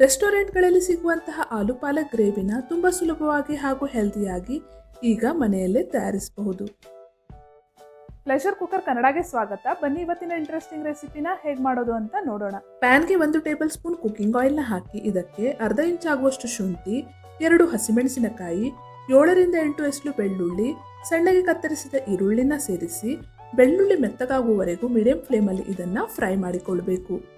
ರೆಸ್ಟೋರೆಂಟ್ಗಳಲ್ಲಿ ಸಿಗುವಂತಹ ಆಲೂ ಪಾಲಕ್ ಗ್ರೇವಿನ ತುಂಬ ಸುಲಭವಾಗಿ ಹಾಗೂ ಹೆಲ್ದಿಯಾಗಿ ಈಗ ಮನೆಯಲ್ಲೇ ತಯಾರಿಸಬಹುದು. ಪ್ಲೆಷರ್ ಕುಕ್ಕರ್ ಕನ್ನಡಗೆ ಸ್ವಾಗತ. ಬನ್ನಿ ಇವತ್ತಿನ ಇಂಟ್ರೆಸ್ಟಿಂಗ್ ರೆಸಿಪಿನ ಹೇಗೆ ಮಾಡೋದು ಅಂತ ನೋಡೋಣ. ಪ್ಯಾನ್ಗೆ ಒಂದು ಟೇಬಲ್ ಸ್ಪೂನ್ ಕುಕ್ಕಿಂಗ್ ಆಯಿಲ್ನ ಹಾಕಿ ಇದಕ್ಕೆ ಅರ್ಧ ಇಂಚ್ ಆಗುವಷ್ಟು ಶುಂಠಿ ಎರಡು ಹಸಿಮೆಣಸಿನಕಾಯಿ ಏಳರಿಂದ ಎಂಟು ಎಸ್ಲು ಬೆಳ್ಳುಳ್ಳಿ ಸಣ್ಣಗೆ ಕತ್ತರಿಸಿದ ಈರುಳ್ಳಿನ ಸೇರಿಸಿ ಬೆಳ್ಳುಳ್ಳಿ ಮೆತ್ತಗಾಗುವವರೆಗೂ ಮೀಡಿಯಂ ಫ್ಲೇಮಲ್ಲಿ ಇದನ್ನು ಫ್ರೈ ಮಾಡಿಕೊಳ್ಬೇಕು.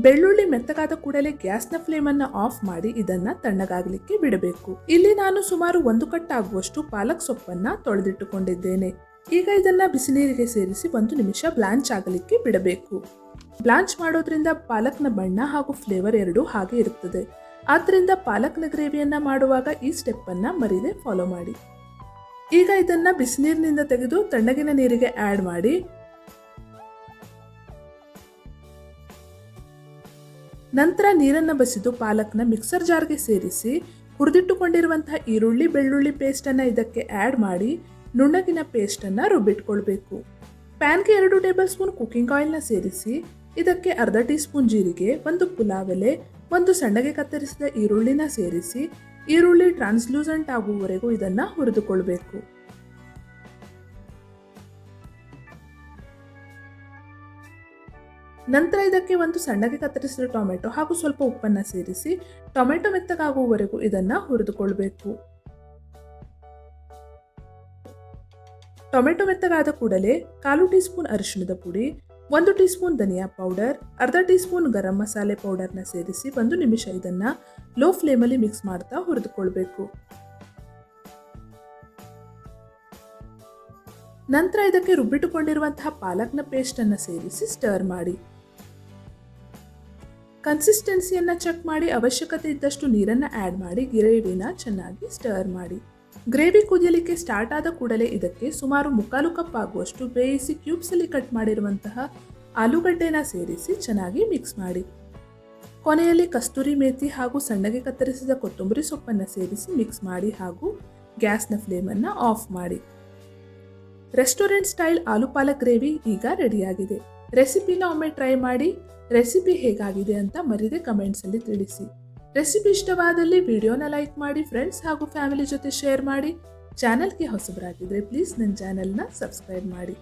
ಬೆಳ್ಳುಳ್ಳಿ ಮೆತ್ತಗಾದ ಕೂಡಲೇ ಗ್ಯಾಸ್ನ ಫ್ಲೇಮನ್ನು ಆಫ್ ಮಾಡಿ ಇದನ್ನ ತಣ್ಣಗಾಗಲಿಕ್ಕೆ ಬಿಡಬೇಕು. ಇಲ್ಲಿ ನಾನು ಸುಮಾರು ಒಂದು ಕಟ್ಟಾಗುವಷ್ಟು ಪಾಲಕ್ ಸೊಪ್ಪನ್ನ ತೊಳೆದಿಟ್ಟುಕೊಂಡಿದ್ದೇನೆ. ಈಗ ಇದನ್ನ ಬಿಸಿನೀರಿಗೆ ಸೇರಿಸಿ ಒಂದು ನಿಮಿಷ ಬ್ಲಾಂಚ್ ಆಗಲಿಕ್ಕೆ ಬಿಡಬೇಕು. ಬ್ಲಾಂಚ್ ಮಾಡೋದ್ರಿಂದ ಪಾಲಕ್ನ ಬಣ್ಣ ಹಾಗೂ ಫ್ಲೇವರ್ ಎರಡೂ ಹಾಗೆ ಇರುತ್ತದೆ. ಆದ್ದರಿಂದ ಪಾಲಕ್ನ ಗ್ರೇವಿಯನ್ನ ಮಾಡುವಾಗ ಈ ಸ್ಟೆಪ್ ಅನ್ನ ಮರಿದೆ ಫಾಲೋ ಮಾಡಿ. ಈಗ ಇದನ್ನ ಬಿಸಿನೀರಿನಿಂದ ತೆಗೆದು ತಣ್ಣಗಿನ ನೀರಿಗೆ ಆಡ್ ಮಾಡಿ. ನಂತರ ನೀರನ್ನು ಬಸಿದು ಪಾಲಕ್ನ ಮಿಕ್ಸರ್ ಜಾರ್ಗೆ ಸೇರಿಸಿ ಹುರಿದಿಟ್ಟುಕೊಂಡಿರುವಂತಹ ಈರುಳ್ಳಿ, ಬೆಳ್ಳುಳ್ಳಿ ಪೇಸ್ಟನ್ನು ಇದಕ್ಕೆ ಆ್ಯಡ್ ಮಾಡಿ ನುಣ್ಣಗಿನ ಪೇಸ್ಟನ್ನು ರುಬ್ಬಿಟ್ಕೊಳ್ಬೇಕು. ಪ್ಯಾನ್ಗೆ ಎರಡು ಟೇಬಲ್ ಸ್ಪೂನ್ ಕುಕ್ಕಿಂಗ್ ಆಯಿಲ್ನ ಸೇರಿಸಿ ಇದಕ್ಕೆ ಅರ್ಧ ಟೀ ಸ್ಪೂನ್ ಜೀರಿಗೆ, ಒಂದು ಪುಲಾವೆಲೆ, ಒಂದು ಸಣ್ಣಗೆ ಕತ್ತರಿಸಿದ ಈರುಳ್ಳಿನ ಸೇರಿಸಿ ಈರುಳ್ಳಿ ಟ್ರಾನ್ಸ್ಲೂಸೆಂಟ್ ಆಗುವವರೆಗೂ ಇದನ್ನು ಹುರಿದುಕೊಳ್ಬೇಕು. ನಂತರ ಇದಕ್ಕೆ ಒಂದು ಸಣ್ಣಗೆ ಕತ್ತರಿಸಿದ ಟೊಮೆಟೊ ಹಾಗೂ ಸ್ವಲ್ಪ ಉಪ್ಪನ್ನು ಸೇರಿಸಿ ಟೊಮೆಟೊ ಮೆತ್ತಗಾಗುವವರೆಗೂ ಇದನ್ನು ಹುರಿದುಕೊಳ್ಬೇಕು. ಟೊಮೆಟೊ ಮೆತ್ತಗಾದ ಕೂಡಲೇ ಕಾಲು ಟೀ ಸ್ಪೂನ್ ಅರಿಶಿಣದ ಪುಡಿ, ಒಂದು ಟೀ ಸ್ಪೂನ್ ಧನಿಯಾ ಪೌಡರ್, ಅರ್ಧ ಟೀ ಸ್ಪೂನ್ ಗರಂ ಮಸಾಲೆ ಪೌಡರ್ನ ಸೇರಿಸಿ ಒಂದು ನಿಮಿಷ ಇದನ್ನ ಲೋ ಫ್ಲೇಮಲ್ಲಿ ಮಿಕ್ಸ್ ಮಾಡ್ತಾ ಹುರಿದುಕೊಳ್ಬೇಕು. ನಂತರ ಇದಕ್ಕೆ ರುಬ್ಬಿಟ್ಟುಕೊಂಡಿರುವಂತಹ ಪಾಲಕ್ನ ಪೇಸ್ಟನ್ನು ಸೇರಿಸಿ ಸ್ಟರ್ ಮಾಡಿ. ಕನ್ಸಿಸ್ಟೆನ್ಸಿಯನ್ನು ಚೆಕ್ ಮಾಡಿ, ಅವಶ್ಯಕತೆ ಇದ್ದಷ್ಟು ನೀರನ್ನು ಆ್ಯಡ್ ಮಾಡಿ ಗ್ರೇವಿನ ಚೆನ್ನಾಗಿ ಸ್ಟರ್ ಮಾಡಿ. ಗ್ರೇವಿ ಕುದಿಯಲಿಕ್ಕೆ ಸ್ಟಾರ್ಟ್ ಆದ ಕೂಡಲೇ ಇದಕ್ಕೆ ಸುಮಾರು ಮುಕ್ಕಾಲು ಕಪ್ ಆಗುವಷ್ಟು ಬೇಯಿಸಿ ಕ್ಯೂಬ್ಸಲ್ಲಿ ಕಟ್ ಮಾಡಿರುವಂತಹ ಆಲೂಗಡ್ಡೆನ ಸೇರಿಸಿ ಚೆನ್ನಾಗಿ ಮಿಕ್ಸ್ ಮಾಡಿ. ಕೊನೆಯಲ್ಲಿ ಕಸ್ತೂರಿ ಮೇಥಿ ಹಾಗೂ ಸಣ್ಣಗೆ ಕತ್ತರಿಸಿದ ಕೊತ್ತಂಬರಿ ಸೊಪ್ಪನ್ನು ಸೇರಿಸಿ ಮಿಕ್ಸ್ ಮಾಡಿ ಹಾಗೂ ಗ್ಯಾಸ್ನ ಫ್ಲೇಮನ್ನು ಆಫ್ ಮಾಡಿ. Restaurant style aloo palak gravy ಈಗ ರೆಡಿಯಾಗಿದೆ ರೆಸಿಪಿನ ಒಮ್ಮೆ ಟ್ರೈ ಮಾಡಿ, ರೆಸಿಪಿ ಹೇಗಾಗಿದೆ ಅಂತ ಮರಿದೆ ಕಮೆಂಟ್ಸಲ್ಲಿ ತಿಳಿಸಿ. ರೆಸಿಪಿ ಇಷ್ಟವಾದಲ್ಲಿ ವಿಡಿಯೋನ ಲೈಕ್ ಮಾಡಿ, ಫ್ರೆಂಡ್ಸ್ ಹಾಗೂ ಫ್ಯಾಮಿಲಿ ಜೊತೆ ಶೇರ್ ಮಾಡಿ. ಚಾನಲ್ಗೆ ಹೊಸಬರಾಗಿದ್ದರೆ ಪ್ಲೀಸ್ ನನ್ನ ಚಾನಲ್ನ ಸಬ್ಸ್ಕ್ರೈಬ್ ಮಾಡಿ.